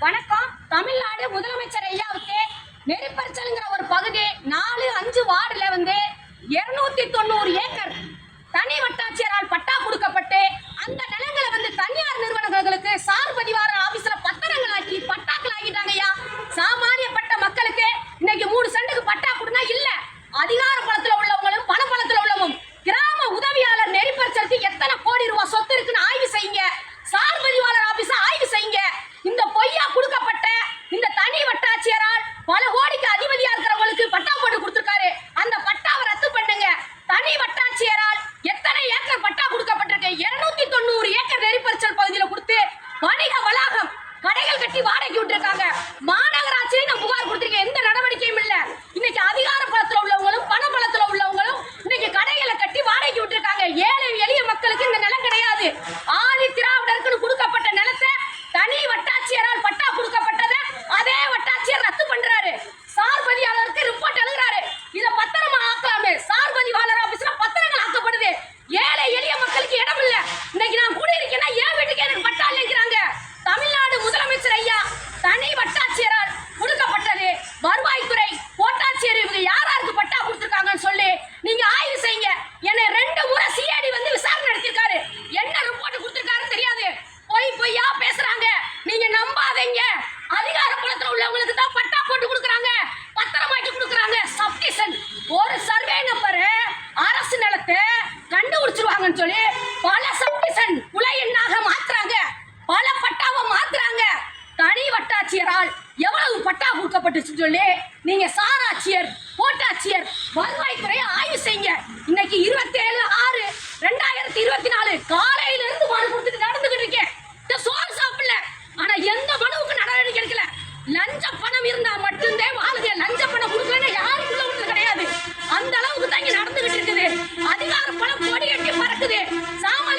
வணக்கம். தமிழ்நாடு முதலமைச்சர் ஐயாவுக்கு நெருப்பரிச்சலுங்கிற ஒரு பகுதி நாலு அஞ்சு வார்டுல வந்து இருநூத்தி தொண்ணூறு ஏக்கர் தனி வட்டாட்சியரால் புகார் கொடுத்துருக்கீங்க எந்த அதிகார குலத்தில் உள்ளவங்களுக்கு தான் பட்டா போட்டு கொடுக்குறாங்க பத்திரமாட்டி கொடுக்குறாங்க. சப்டிஷன் ஒரு சர்வே நம்பர் அரசு நிலத்தை கண்டுபிடிச்சிருவாங்கன்னு சொல்லி பல சப்டிஷன் குலை எண்ணாக மாத்துறாங்க. பல பட்டாவை மாத்துறாங்க. தனி வட்டாட்சியரால் எவ்வளவு பட்டா கொடுக்கப்பட்டுச்சுன்னு சொல்லி நீங்க சாராட்சியர் கோட்டாட்சியர் வருவாய்த்துறையை ஆய்வு செய்யுங்க. இன்னைக்கு இருபத்தேழு ஆறு ரெண்டாயிரத்தி இருபத்தி நாலு காலையில இருந்து மனு கொடுத்துட்டு 对不对？咱们。